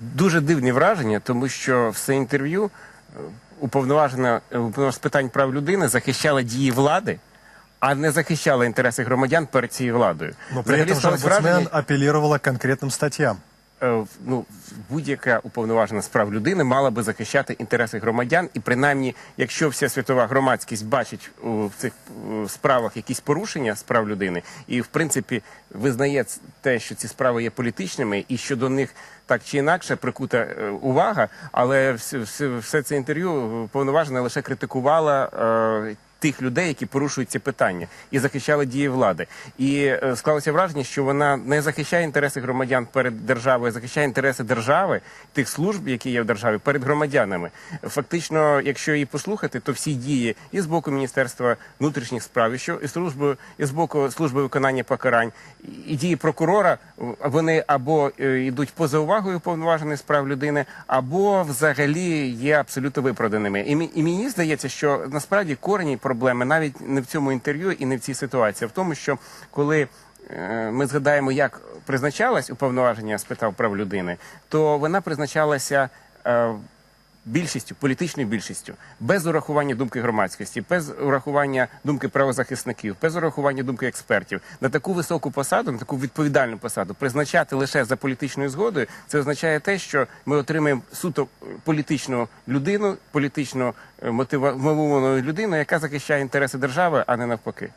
дуже дивні враження, тому що все інтерв'ю е, уповноважена е, з питань прав людини захищала дії влади, а не захищала інтереси громадян перед цією владою. Но при Взагалі этом же омбудсмен враження, апеллировала к конкретным статьям. Е, ну, будь-яка уповноважена з прав людини мала би захищати інтереси громадян, і принаймні, якщо вся світова громадськість бачить в цих е, справах якісь порушення з прав людини, і в принципі визнає те, що ці справи є політичними, і що до них так чи інакше прикута е, увага, але все, все, все це інтерв'ю уповноважена лише критикувала. Тих людей, які порушують ці питання, і захищали дії влади, і е, склалося враження, що вона не захищає інтереси громадян перед державою, а захищає інтереси держави, тих служб, які є в державі, перед громадянами. Фактично, якщо її послухати, то всі дії і з боку Міністерства внутрішніх справ, і що і служби, і з боку служби виконання покарань, і- дії прокурора, вони або е, йдуть поза увагою повноваженої справ людини, або взагалі є абсолютно виправданими. І мені здається, що насправді корені проблеми навіть не в цьому інтерв'ю і не в цій ситуації, а в тому, що коли е, ми згадаємо, як призначалась уповноваження з питань прав людини, то вона призначалася. Більшістю, політичною більшістю, без урахування думки громадськості, без урахування думки правозахисників, без урахування думки експертів на таку високу посаду, на таку відповідальну посаду, призначати лише за політичною згодою, це означає те, що ми отримаємо суто політичну людину, політично е, мотивовану людину, яка захищає інтереси держави, а не навпаки.